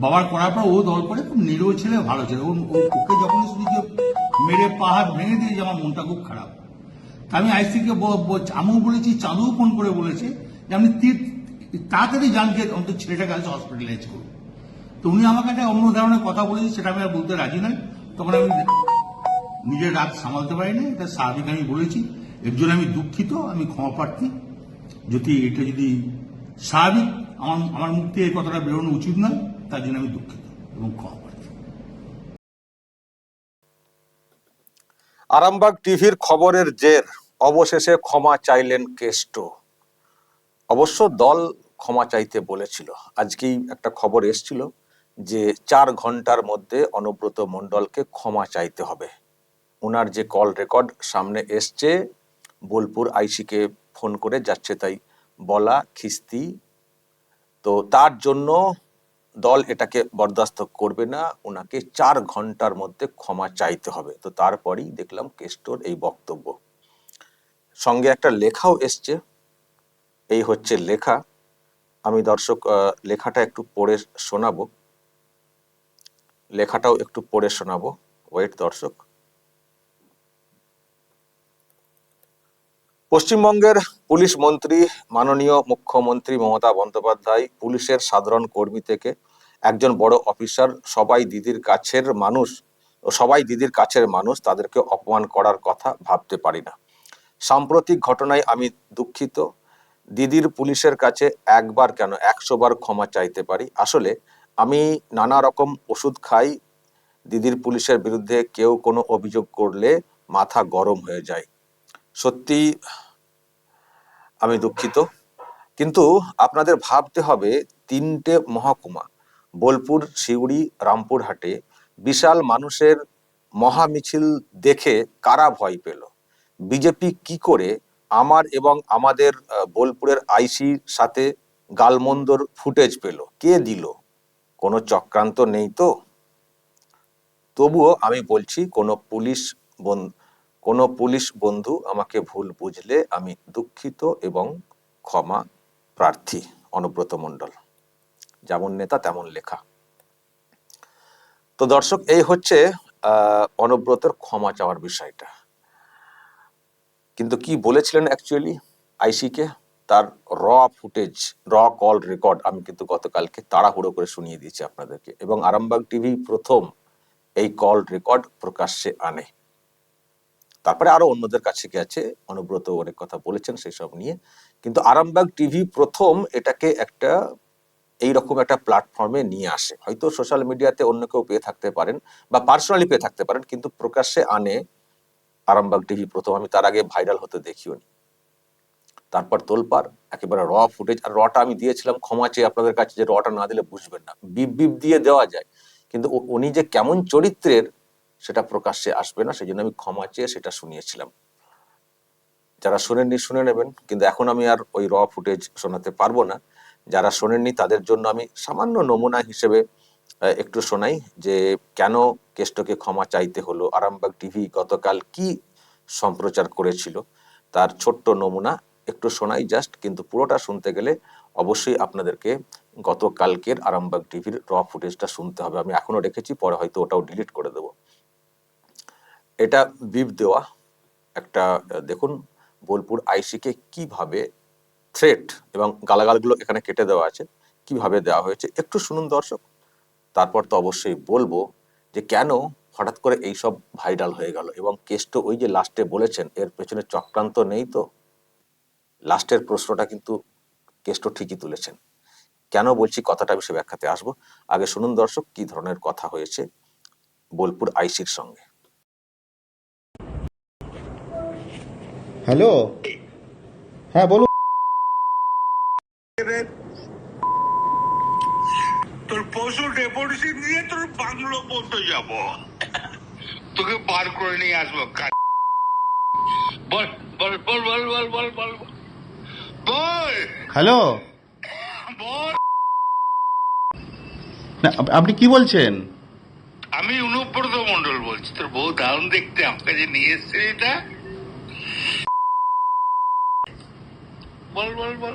বাবার করার পর ও দল করে খুব নিরীহ ছেলে, ভালো ছেলে। ও ওকে যখন শুনি যে মেরে পাহাড় ভেঙে দিয়েছে আমার মনটা খুব খারাপ। তা আমি আইসিকে আমিও বলেছি, চাঁদুও ফোন করে বলেছে যে আপনি তীর- তাড়াতাড়ি যে অন্তত ছেলেটাকে আজ হসপিটালাইজ করুন। তো উনি আমাকে একটা অন্য ধরনের কথা বলেছে, সেটা আমি আর বলতে রাজি নয়। তখন আমি নিজের রাগ সামালতে পারিনি, এটা স্বাভাবিক আমি বলেছি। এর জন্য আমি দুঃখিত, আমি ক্ষমা প্রার্থী। যদি এটা যদি স্বাভাবিক, আমার আমার থেকে এই কথাটা বেরোনো উচিত নয়। তার জন্য আমি দুঃখিত এবং ক্ষমা আরামবাগ টিভির খবরের জের, অবশেষে ক্ষমা চাইলেন কেষ্ট। অবশ্য দল ক্ষমা চাইতে বলেছিল। আজকেই একটা খবর এসছিল যে চার ঘণ্টার মধ্যে অনুব্রত মণ্ডলকে ক্ষমা চাইতে হবে। ওনার যে কল রেকর্ড সামনে এসছে, বোলপুর আইসিকে ফোন করে যাচ্ছে তাই বলা খিস্তি। তো তার জন্য দল এটাকে বরদাস্ত করবে না ওনাকে চার ঘণ্টার মধ্যে ক্ষমা চাইতে হবে। তো তারপরেই দেখলাম কেষ্টর এই বক্তব্য। সঙ্গে একটা লেখাও এসছে। এই হচ্ছে লেখা। আমি দর্শক লেখাটা একটু পড়ে শোনাবো। লেখাটাও একটু পড়ে শোনাবো। ওয়েট দর্শক। পশ্চিমবঙ্গের পুলিশ মন্ত্রী, মাননীয় মুখ্যমন্ত্রী মমতা বন্দ্যোপাধ্যায় পুলিশের সাধারণ কর্মী থেকে একজন বড় অফিসার, সবাই দিদির কাছের মানুষ, সবাই দিদির কাছের মানুষ, তাদেরকে অপমান করার কথা ভাবতে পারি না। সাম্প্রতিক ঘটনায় আমি দুঃখিত। দিদির পুলিশের কাছে একবার কেন একশো বার ক্ষমা চাইতে পারি? আসলে আমি নানা রকম ওষুধ খাই। দিদির পুলিশের বিরুদ্ধে কেউ কোনো অভিযোগ করলে মাথা গরম হয়ে যায়। সত্যি আমি দুঃখিত। কিন্তু আপনাদের ভাবতে হবে, তিনটে মহকুমা বোলপুর সিউড়ি রামপুরহাটে বিশাল মানুষের মহা মিছিল দেখে কারা ভয় পেল? বিজেপি কি করে আমার এবং আমাদের বোলপুরের আইসির সাথে গালমন্দর ফুটেজ পেল? কে দিল? কোনো চক্রান্ত নেই তো? তবুও আমি বলছি, কোনো পুলিশ কোনো পুলিশ বন্ধু আমাকে ভুল বুঝলে আমি দুঃখিত এবং ক্ষমা প্রার্থী, অনুব্রত মণ্ডল। যেমন নেতা, তেমন লেখা। তো দর্শক, এই হচ্ছে অনুব্রতের ক্ষমা চাওয়ার বিষয়টা। কিন্তু কি বলেছিলেন অ্যাকচুয়ালি আইসিকে তার র ফুটেজ র কল রেকর্ড আমি কিন্তু গতকালকে তাড়াহুড়ো করে শুনিয়ে দিয়েছি আপনাদেরকে। এবং আরামবাগ টিভি প্রথম এই কল রেকর্ড প্রকাশ্যে আনে। তারপরে আরও অন্যদের কাছে গেছে অনুব্রত অনেক কথা বলেছেন সেই সব নিয়ে। কিন্তু আরামবাগ টিভি প্রথম এটাকে একটা এইরকম একটা প্ল্যাটফর্মে নিয়ে আসে। হয়তো সোশ্যাল মিডিয়াতে অন্য কেউ পেয়ে থাকতে পারেন বা পার্সোনালি পেয়ে থাকতে পারেন, কিন্তু প্রকাশ্যে আনে আরামবাগ টিভি প্রথম। আমি তার আগে ভাইরাল হতে দেখিও নি। তারপর তোলপার একেবারে র ফুটেজ আর রটা আমি দিয়েছিলাম, ক্ষমা চেয়ে আপনাদের কাছে যে রটা না দিলে বুঝবেন না। বিপ বিপ দিয়ে দেওয়া যায়। কিন্তু উনি যে কেমন চরিত্রের, সেটা প্রকাশ্যে আসবে না। সেই জন্য আমি ক্ষমা চেয়ে সেটা শুনিয়েছিলাম। যারা শোনেননি শুনে নেবেন। কিন্তু এখন আমি আর ওই র ফুটেজ শোনাতে পারব না। যারা শোনেননি, তাদের জন্য আমি সামান্য নমুনা হিসেবে একটু শোনাই যে কেন কেষ্টকে ক্ষমা চাইতে হলো? আরামবাগ টিভি গতকাল কি সম্প্রচার করেছিল? তার ছোট্ট নমুনা একটু শোনাই জাস্ট, কিন্তু পুরোটা শুনতে গেলে অবশ্যই আপনাদেরকে গতকালকের আরামবাগ টিভির র ফুটেজটা শুনতে হবে। আমি এখনও রেখেছি, পরে হয়তো ওটাও ডিলিট করে দেবো। এটা বিপ দেওয়া, একটা দেখুন, বোলপুর আইসিকে কীভাবে থ্রেট এবং গালাগালগুলো এখানে কেটে দেওয়া আছে। কীভাবে দেওয়া হয়েছে একটু শুনুন দর্শক। তারপর তো অবশ্যই বলব যে কেন হঠাৎ করে এই সব ভাইরাল হয়ে গেল এবং কেষ্ট ওই যে লাস্টে বলেছেন, এর পেছনে চক্রান্ত নেই তো? লাস্টের প্রশ্নটা কিন্তু কেষ্ট ঠিকই তুলেছেন। কেন বলছি কথাটা আমি সে ব্যাখ্যাতে আসব। আগে শুনুন দর্শক কি ধরনের কথা হয়েছে বোলপুর আইসির সঙ্গে। হ্যালো হ্যাঁ বলুন। তোর ডেপুটেশন দিয়ে তোর বাংলো যাব। তোকে করে নিয়ে আসব বল বল বল বল বল বল বল বল। হ্যালো? বল! না আপনি কি বলছেন? আমি অনুব্রত মন্ডল বলছি। তোর বউ দারুণ দেখতে আমাকে যে নিয়ে এসছে এটা। বল বল বল।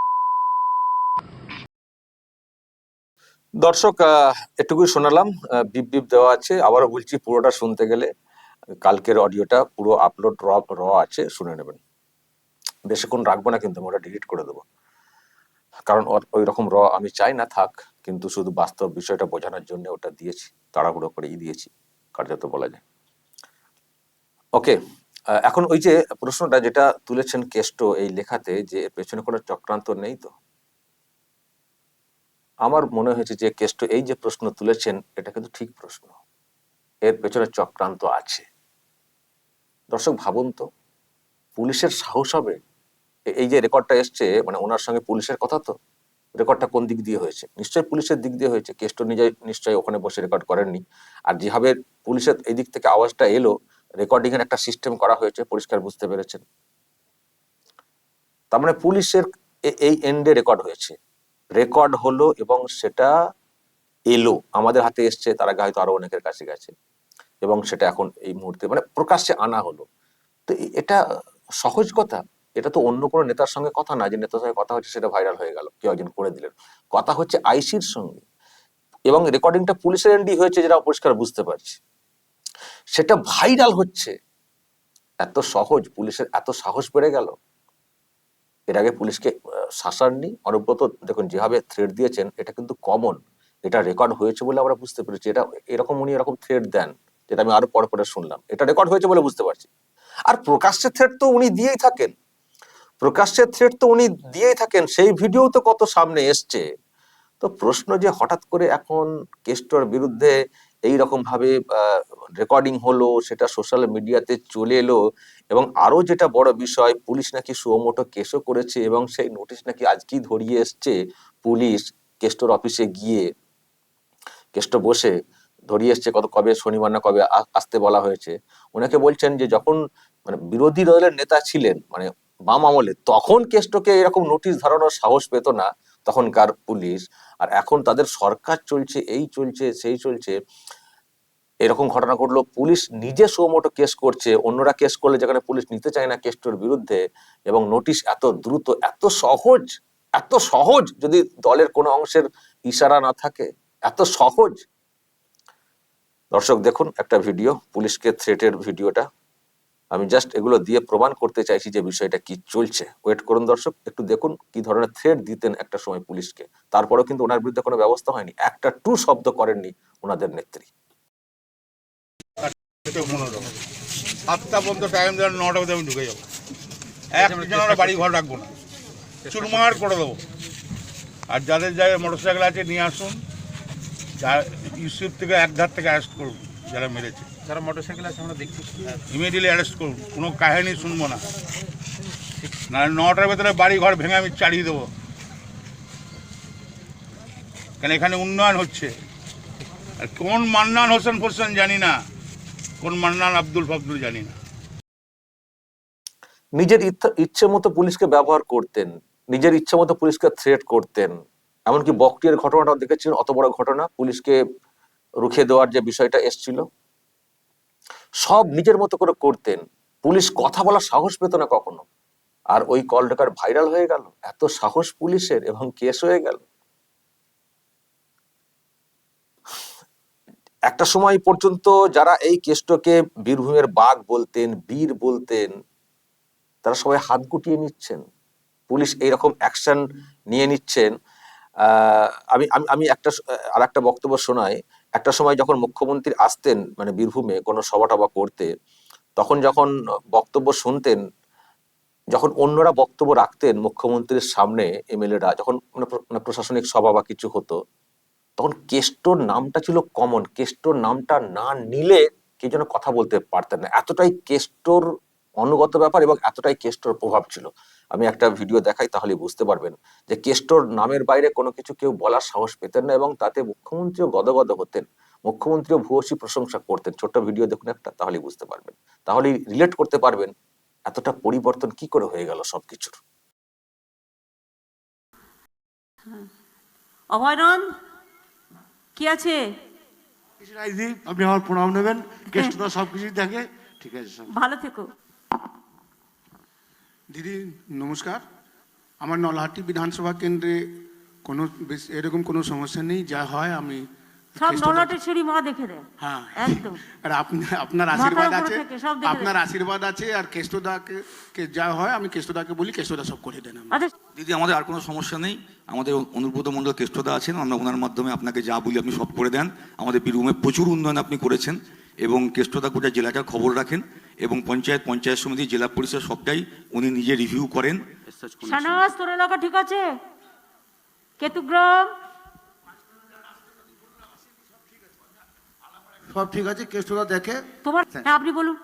দর্শক এটুকুই শোনালাম। বিপ বিপ দেওয়া আছে। আবারও বলছি, পুরোটা শুনতে গেলে কালকের অডিওটা পুরো আপলোড র র আছে, শুনে নেবেন। বেশিক্ষণ রাখব না, কিন্তু আমি ওটা ডিলিট করে দেবো। কারণ ওই রকম র আমি চাই না থাক, কিন্তু শুধু বাস্তব বিষয়টা বোঝানোর জন্য ওটা দিয়েছি, তাড়াহুড়ো করেই দিয়েছি, কার্যত বলা যায়। ওকে এখন ওই যে প্রশ্নটা যেটা তুলেছেন কেষ্ট এই লেখাতে যে পেছনে কোনো চক্রান্ত নেই তো? আমার মনে হয়েছে যে কেষ্ট এই যে প্রশ্ন তুলেছেন, এটা কিন্তু ঠিক প্রশ্ন। এর পেছনে চক্রান্ত আছে। দর্শক, ভাবুন তো, পুলিশের সাহস হবে? এই যে রেকর্ডটা এসছে মানে ওনার সঙ্গে পুলিশের কথা তো, রেকর্ডটা কোন দিক দিয়ে হয়েছে? নিশ্চয়ই পুলিশের দিক দিয়ে হয়েছে। কেষ্ট নিজে নিশ্চয়ই ওখানে বসে রেকর্ড করেননি। আর যেভাবে পুলিশের এই দিক থেকে আওয়াজটা এলো, রেকর্ডিং এর একটা সিস্টেম করা হয়েছে, পরিষ্কার বুঝতে পেরেছেন। তার মানে পুলিশের এই এন্ডে রেকর্ড হয়েছে। রেকর্ড হলো এবং সেটা এলো। আমাদের হাতে এসছে, তার আগে হয়তো আরও অনেকের কাছে গেছে। এবং সেটা এখন এই মুহূর্তে মানে প্রকাশ্যে আনা হলো। তো এটা সহজ কথা। এটা তো অন্য কোনো নেতার সঙ্গে কথা না, যে নেতার সঙ্গে কথা হচ্ছে সেটা ভাইরাল হয়ে গেল, কেউ একজন করে দিলেন। কথা হচ্ছে আইসির সঙ্গে। এবং রেকর্ডিংটা পুলিশের এন্ডি হয়েছে, যেটা পরিষ্কার বুঝতে পারছি। সেটা ভাইরাল হচ্ছে। এত সহজ, পুলিশের এত সাহস বেড়ে গেল। এর আগে পুলিশকে শাসাননি অনুব্রত দেখুন যেভাবে থ্রেড দিয়েছেন, এটা কিন্তু কমন এটা রেকর্ড হয়েছে বলে আমরা বুঝতে পেরেছি। এটা এরকম উনি এরকম থ্রেড দেন, যেটা আমি আরও পরে পরে শুনলাম। এটা রেকর্ড হয়েছে বলে বুঝতে পারছি। আর প্রকাশ্যে থ্রেড তো উনি দিয়েই থাকেন। প্রকাশ্যে থ্রেড তো উনি দিয়েই থাকেন। সেই ভিডিও তো কত সামনে এসছে। তো প্রশ্ন যে হঠাৎ করে এখন কেষ্টর বিরুদ্ধে এই ভাবে রেকর্ডিং হলো, সেটা সোশ্যাল মিডিয়াতে চলে এলো এবং আরও যেটা বড় বিষয়, পুলিশ নাকি সুমোটো কেসও করেছে এবং সেই নোটিশ নাকি আজকেই ধরিয়ে এসছে পুলিশ কেষ্টর অফিসে গিয়ে। কেষ্ট বসে ধরিয়ে এসছে কত, কবে শনিবার না কবে আসতে বলা হয়েছে। ওনাকে বলছেন যে যখন মানে বিরোধী দলের নেতা ছিলেন মানে বাম আমলে, তখন কেষ্টকে এরকম নোটিশ ধরানোর সাহস পেত না। তখনকার পুলিশ, আর এখন তাদের সরকার চলছে, এই চলছে, সেই চলছে। এরকম ঘটনা ঘটলো, পুলিশ নিজে সুমোটো কেস করছে, অন্যরা কেস করলে যেখানে পুলিশ নিতে চায় না কেসটোর বিরুদ্ধে, এবং নোটিশ এত দ্রুত, এত সহজ এত সহজ যদি দলের কোনো অংশের ইশারা না থাকে, এত সহজ। দর্শক দেখুন একটা ভিডিও, পুলিশকে থ্রেটের ভিডিওটা। আমি জাস্ট এগুলো দিয়ে প্রমাণ করতে চাইছি যে বিষয়টা কি চলছে। ওয়েট করুন দর্শক, একটু দেখুন কি ধরনের থ্রেট দিতেন একটা সময় পুলিশকে। তারপরেও কিন্তু ওনার বিরুদ্ধে কোনো ব্যবস্থা হয়নি। একটা টু শব্দ করেননি ওনাদের নেত্রী। সাতটা পর্যন্ত টাইম দেওয়ার, নটা পর্যন্ত আমি ঢুকে যাব। একজন আমরা বাড়ি ঘর রাখব না। চুরমার করে দেবো। আর যাদের যাদের মোটর সাইকেল আছে, নিয়ে আসুন। যা থেকে এক ধার থেকে অ্যারেস্ট করুন। যারা মেরেছে। যারা মোটরসাইকেল আছে আমরা দেখছি। ইমিডিয়েটলি অ্যারেস্ট করুন। কোনো কাহিনী শুনব না। না নটার ভেতরে বাড়ি ঘর ভেঙে আমি চালিয়ে দেবো। কেন এখানে উন্নয়ন হচ্ছে? আর কোন মান্নান হোসেন ফোসেন জানি না। কোন মান্নান আব্দুল ফাবদুল জানি না। নিজের ইচ্ছা- ইচ্ছে মতো পুলিশকে ব্যবহার করতেন। নিজের ইচ্ছে মতো পুলিশকে থ্রেট করতেন। এমনকি বকটিয়ার ঘটনাটা দেখেছিলেন অত বড় ঘটনা। পুলিশকে রুখে দেওয়ার যে বিষয়টা এসছিল, সব নিজের মতো করে করতেন। পুলিশ কথা বলার সাহস পেত না কখনো। আর ওই কল রেকর্ড ভাইরাল হয়ে গেল। এত সাহস পুলিশের এবং কেস হয়ে গেল। একটা সময় পর্যন্ত যারা এই কেষ্টকে বীরভূমের বাঘ বলতেন, বীর বলতেন, তারা সবাই হাত গুটিয়ে নিচ্ছেন। পুলিশ এইরকম অ্যাকশন নিয়ে নিচ্ছেন। আমি আমি একটা আর একটা বক্তব্য শোনাই। একটা সময় যখন মুখ্যমন্ত্রী আসতেন মানে বীরভূমে কোনো সভা টভা করতে, তখন যখন বক্তব্য শুনতেন, যখন অন্যরা বক্তব্য রাখতেন মুখ্যমন্ত্রীর সামনে এমএলএরা যখন মানে মানে প্রশাসনিক সভা বা কিছু হতো, তখন কেষ্টর নামটা ছিল কমন। কেষ্টর নামটা না নিলে কে যেন কথা বলতে পারতেন না। এতটাই কেষ্টর অনুগত ব্যাপার এবং এতটাই কেষ্টর প্রভাব ছিল। আমি একটা ভিডিও দেখাই তাহলে বুঝতে পারবেন যে কেষ্টর নামের বাইরে কোনো কিছু কেউ বলার সাহস পেতেন না এবং তাতে মুখ্যমন্ত্রীও গদগদ হতেন। মুখ্যমন্ত্রীও ভূয়সী প্রশংসা করতেন। ছোট্ট ভিডিও দেখুন একটা তাহলে বুঝতে পারবেন। তাহলে রিলেট করতে পারবেন এতটা পরিবর্তন কি করে হয়ে গেল সবকিছুর। অভয়নন্দ কি আছে? আপনি আমার প্রণাম নেবেন। কেষ্টটা সব কিছুই দেখে ঠিক আছে ভালো থেকো। দিদি নমস্কার। আমার নলহাটি বিধানসভা কেন্দ্রে কোনো বেশ এরকম কোনো সমস্যা নেই যা হয় আমি সব নলটের মা দেখে দেয় হ্যাঁ। একদম। আর আপনি আপনার আশীর্বাদ আছে আপনার আশীর্বাদ আছে আর কেষ্টদাকে কে যা হয় আমি কেষ্টদাকে বলি কেষ্টদা সব করে দেন। আচ্ছা। দিদি আমাদের আর কোনো সমস্যা নেই। আমাদের অনুব্রত মণ্ডল কেষ্টদা আছেন আমরা ওনার মাধ্যমে আপনাকে যা বলি আপনি সব করে দেন। আমাদের বীরভূমে প্রচুর উন্নয়ন আপনি করেছেন। এবং কেষ্টদা গোটা জেলাটার খবর রাখেন এবং পঞ্চায়েত পঞ্চায়েত সমিতি জেলা পরিষদ সবটাই উনি নিজে রিভিউ করেন। সানাস তোর এলাকা ঠিক আছে? কেতুগ্রাম? সব ঠিক আছে কেষ্টটা দেখে। তোমার হ্যাঁ আপনি বলুন।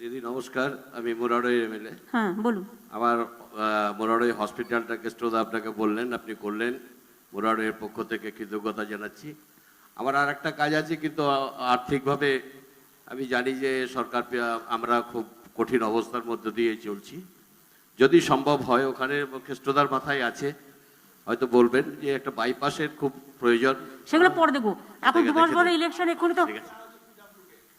দিদি নমস্কার আমি মোরারই এমএলএ। হ্যাঁ বলুন। আমার আহ, মোরারই হসপিটালটা কেষ্টদা আপনাকে বললেন আপনি করলেন। মোরারইয়ের পক্ষ থেকে কৃতজ্ঞতা জানাচ্ছি। আমার আর একটা কাজ আছে কিন্তু আর্থিকভাবে আমি জানি যে সরকার আমরা খুব কঠিন অবস্থার মধ্যে দিয়ে চলছি। যদি সম্ভব হয় ওখানে কেষ্টদার মাথায় আছে। হয়তো বলবেন যে একটা বাইপাসের খুব প্রয়োজন। সেগুলো পরে দেখব। এখন দু মাস পরে ইলেকশন এক্ষুনি তো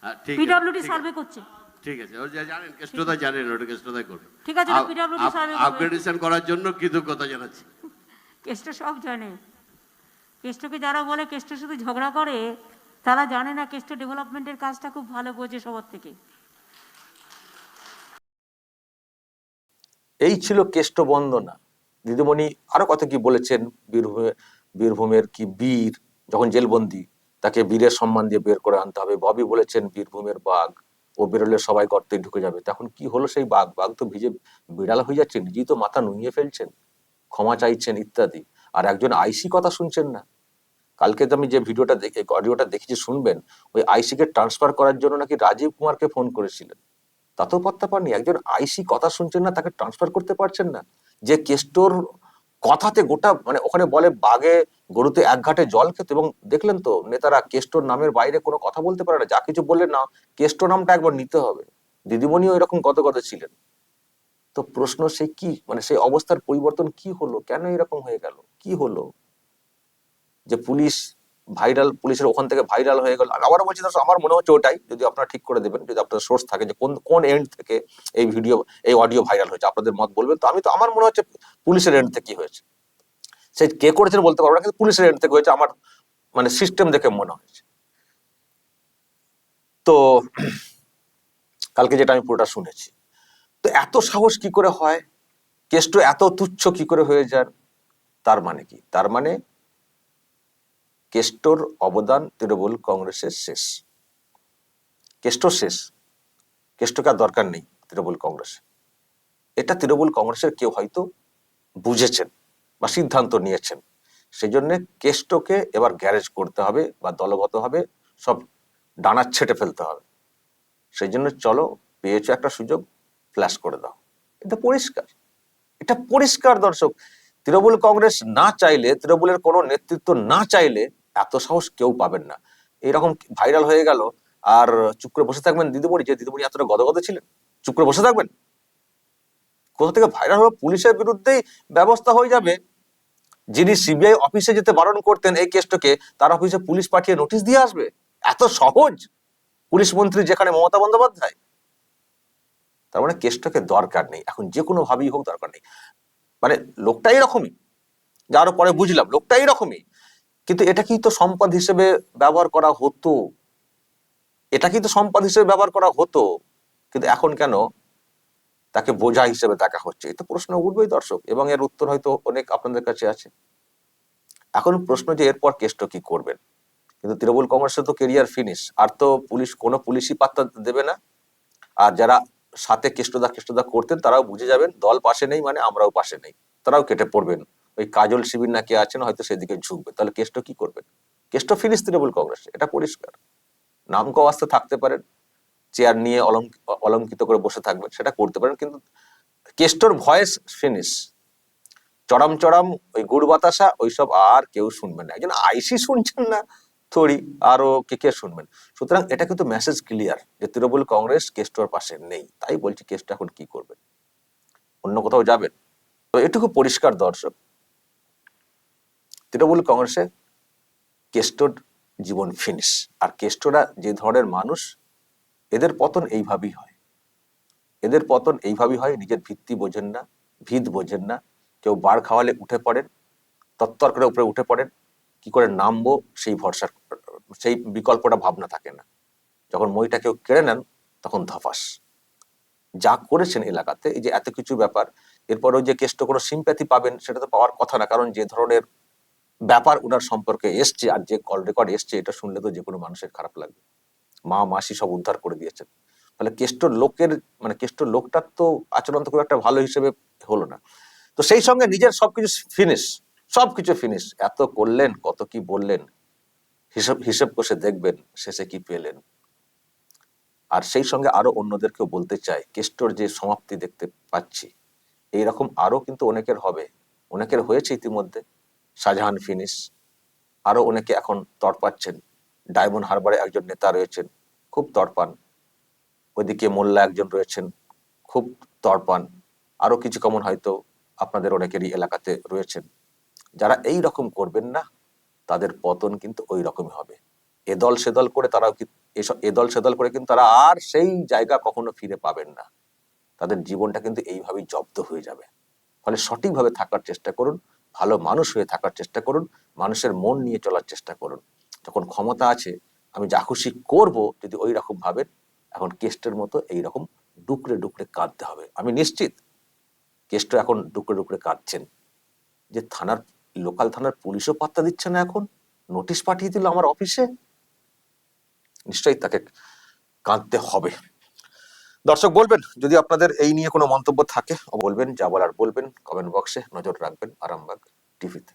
হ্যাঁ, পিডব্লিউডি সার্ভে করছে। ঠিক আছে ও যা জানেন কেষ্টদা জানেন ওটা কেষ্টদাই করবে। ঠিক আছে, survey করবে। আপগ্রেডেশন করার জন্য কৃতজ্ঞতা জানাচ্ছি। কেষ্ট সব জানে। কেষ্টকে যারা বলে কেষ্ট শুধু ঝগড়া করে, তারা জানে না কেষ্ট ডেভেলপমেন্টের কাজটা খুব ভালো বোঝে সবার থেকে। এই ছিল কেষ্ট বন্দনা। দিদিমণি আরও কত কি বলেছেন? বীরভূমে, বীরভূমের কি বীর? যখন জেলবন্দি, তাকে বীরের সম্মান দিয়ে বের করে আনতে হবে। ববি বলেছেন, বীরভূমের বাঘ, ও বেরোলে সবাই গর্তে ঢুকে যাবে। তখন কি হলো সেই বাঘ? বাঘ তো ভিজে বিড়াল হয়ে যাচ্ছে, নিজেই তো মাথা নুইয়ে ফেলছেন। ক্ষমা চাইছেন ইত্যাদি। আর একজন আইসি কথা শুনছেন না। কালকে তো আমি যে ভিডিওটা দেখে অডিওটা দেখেছি শুনবেন, ওই আইসিকে ট্রান্সফার করার জন্য নাকি রাজীব কুমারকে ফোন করেছিলেন। তাতেও পাত্তা পাননি একজন আইসি কথা শুনছেন না, তাকে ট্রান্সফার করতে পারছেন না। যে কেষ্টর কথাতে গোটা মানে ওখানে বলে বাঘে গরুতে এক ঘাটে জল খেত এবং দেখলেন তো, নেতারা কেষ্টর নামের বাইরে কোনো কথা বলতে পারে না। যা কিছু বললেন না কেষ্ট নামটা একবার নিতে হবে। দিদিমণিও এরকম কত কত ছিলেন। তো প্রশ্ন সে কি? মানে সেই অবস্থার পরিবর্তন কি হলো? কেন এরকম হয়ে গেল? কি হলো? যে পুলিশ ভাইরাল পুলিশের ওখান থেকে ভাইরাল হয়ে গেল। আবারও বলছি আমার মনে হচ্ছে ওটাই, যদি আপনারা ঠিক করে দেবেন, যদি আপনার সোর্স থাকে যে কোন কোন এন্ড থেকে এই ভিডিও এই অডিও ভাইরাল হয়েছে, আপনাদের মত বলবেন। তো আমি তো, আমার মনে হচ্ছে পুলিশের এন্ড থেকে হয়েছে। সে কে করেছেন বলতে পারব না, কিন্তু পুলিশের এন্ড থেকে হয়েছে, আমার মানে সিস্টেম দেখে মনে হয়েছে। তো কালকে যেটা আমি পুরোটা শুনেছি। তো এত সাহস কি করে হয়? কেষ্ট এত তুচ্ছ কি করে হয়ে যান তার মানে কি? তার মানে কেষ্টর অবদান তৃণমূল কংগ্রেসের শেষ। কেষ্ট শেষ। কেষ্টকে আর দরকার নেই তৃণমূল কংগ্রেসে। এটা তৃণমূল কংগ্রেসের কেউ হয়তো বুঝেছেন বা সিদ্ধান্ত নিয়েছেন। সেই জন্য কেষ্টকে এবার গ্যারেজ করতে হবে বা দলগতভাবে সব ডানা ছেটে ফেলতে হবে। সেই জন্য চলো, পেয়েছ একটা সুযোগ ফ্ল্যাশ করে দাও। এটা পরিষ্কার। এটা পরিষ্কার দর্শক। তৃণমূল কংগ্রেস না চাইলে, তৃণমূলের কোনো নেতৃত্ব না চাইলে এত সাহস কেউ পাবেন না। এরকম ভাইরাল হয়ে গেল, আর চুপ করে বসে থাকবেন দিদিমণি, যে দিদিমণি এতটা গদগদ ছিলেন চুপ করে বসে থাকবেন? কোথা থেকে ভাইরাল হলো? পুলিশের বিরুদ্ধেই ব্যবস্থা হয়ে যাবে। যিনি সিবিআই অফিসে যেতে বারণ করতেন এই কেসটাকে, তার অফিসে পুলিশ পাঠিয়ে নোটিশ দিয়ে আসবে। এত সহজ। পুলিশ মন্ত্রী যেখানে মমতা বন্দ্যোপাধ্যায়। তার মানে কেসটাকে দরকার নেই। এখন যে কোনো ভাবেই হোক দরকার নেই। মানে লোকটা এরকমই। যার পরে বুঝলাম, লোকটা এরকমই। কিন্তু এটা কি তো সম্পদ হিসেবে ব্যবহার করা হতো? এটা কি তো সম্পদ হিসেবে ব্যবহার করা হতো? কিন্তু এখন কেন? তাকে বোঝা হিসেবে দেখা হচ্ছে। এটা প্রশ্ন উঠবেই দর্শক, এবং এর উত্তর হয়তো অনেক আপনাদের কাছে আছে। এখন প্রশ্ন যে এরপর কেষ্ট কি করবেন? কিন্তু তৃণমূল কংগ্রেসের তো কেরিয়ার ফিনিশ আর তো পুলিশ, কোনো পুলিশই পাত্তা দেবে না। আর যারা সাথে কেষ্টদা কেষ্টদা করতেন, তারাও বুঝে যাবেন, দল পাশে নেই মানে আমরাও পাশে নেই। তারাও কেটে পড়বেন। ওই কাজল শিবির না কে আছেন, হয়তো সেদিকে ঝুঁকবে। তাহলে কেষ্ট কি করবেন কেষ্ট ফিনিশ তৃণমূল কংগ্রেস, এটা পরিষ্কার। নাম কওয়াস্তে থাকতে পারেন, চেয়ার নিয়ে অলঙ্ক- অলঙ্কিত করে বসে থাকবেন, সেটা করতে পারেন, কিন্তু কেষ্টর ভয়েস ফিনিশ। চরম চরম, ওই গুড় বাতাসা, ওইসব আর কেউ শুনবেন না। একজন আইসি শুনছেন না থরি আরও কে কে শুনবেন? সুতরাং এটা কিন্তু মেসেজ ক্লিয়ার যে তৃণমূল কংগ্রেস কেষ্টর পাশে নেই। তাই বলছি, কেষ্ট এখন কি করবেন অন্য কোথাও যাবেন? তো এটুকু পরিষ্কার দর্শক। তৃণমূল কংগ্রেসে কেষ্টর জীবন ফিনিশ আর কেষ্টরা যে ধরনের মানুষ, এদের পতন এইভাবেই হয়। এদের পতন এইভাবেই হয়, নিজের ভিত্তি বোঝেন না, ভিত বোঝেন না। কেউ বার খাওয়ালে উঠে পড়েন তত্তর করে উপরে উঠে পড়েন, কি করে নামবো সেই ভরসার, সেই বিকল্পটা ভাবনা থাকে না। যখন মইটা কেউ কেড়ে নেন, তখন ধপাস। যা করেছেন এলাকাতে, এই যে এত কিছু ব্যাপার এরপরেও যে কেষ্ট কোনো সিম্প্যাথি পাবেন, সেটা তো পাওয়ার কথা না, কারণ যে ধরনের ব্যাপার ওনার সম্পর্কে এসছে আর যে কল রেকর্ড এসছে, এটা শুনলে তো যে কোনো মানুষের খারাপ লাগবে। মা, মাসি সব উদ্ধার করে দিয়েছেন। তাহলে কেষ্টর লোকের মানে কেষ্টর লোকটার তো আচরণ তো খুব একটা ভালো হিসেবে হলো না। তো সেই সঙ্গে নিজের সবকিছু ফিনিশ সবকিছু ফিনিশ এত করলেন, কত কি বললেন, হিসাব, হিসেব কষে দেখবেন শেষে কি পেলেন। আর সেই সঙ্গে আরও অন্যদেরকেও বলতে চাই, কেষ্টর যে সমাপ্তি দেখতে পাচ্ছি, এইরকম আরও কিন্তু অনেকের হবে। অনেকের হয়েছে ইতিমধ্যে। শাহজাহান ফিনিশ। আরও অনেকে এখন তড়পাচ্ছেন। ডায়মন্ড হারবারে একজন নেতা রয়েছেন, খুব তড়পান। ওইদিকে মোল্লা একজন রয়েছেন, খুব তড়পান। আরও কিছু কমন হয়তো আপনাদের অনেকেরই এলাকাতে রয়েছেন। যারা এই রকম করবেন না, তাদের পতন কিন্তু ওই রকমই হবে। এ দল সে দল করে তারাও এসব এ দল সে দল করে কিন্তু তারা আর সেই জায়গা কখনো ফিরে পাবেন না। তাদের জীবনটা কিন্তু এইভাবেই জব্দ হয়ে যাবে। ফলে সঠিকভাবে থাকার চেষ্টা করুন। ভালো মানুষ হয়ে থাকার চেষ্টা করুন, মানুষের মন নিয়ে চলার চেষ্টা করুন। যখন ক্ষমতা আছে, আমি যা খুশি করব যদি ওই রকম ভাবেন, এখন কেস্টের মতো এইরকম ডুকরে ডুকরে কাঁদতে হবে। আমি নিশ্চিত কেষ্ট এখন ডুকরে ডুকরে কাঁদছেন। যে থানার, লোকাল থানার পুলিশও পাত্তা দিচ্ছে না এখন। নোটিশ পাঠিয়ে দিল আমার অফিসে। নিশ্চয়ই তাকে কাঁদতে হবে। দর্শক বলবেন, যদি আপনাদের এই নিয়ে কোনো মন্তব্য থাকে বলবেন, যা বলার বলবেন কমেন্ট বক্সে নজর রাখবেন, আরামবাগ টিভিতে।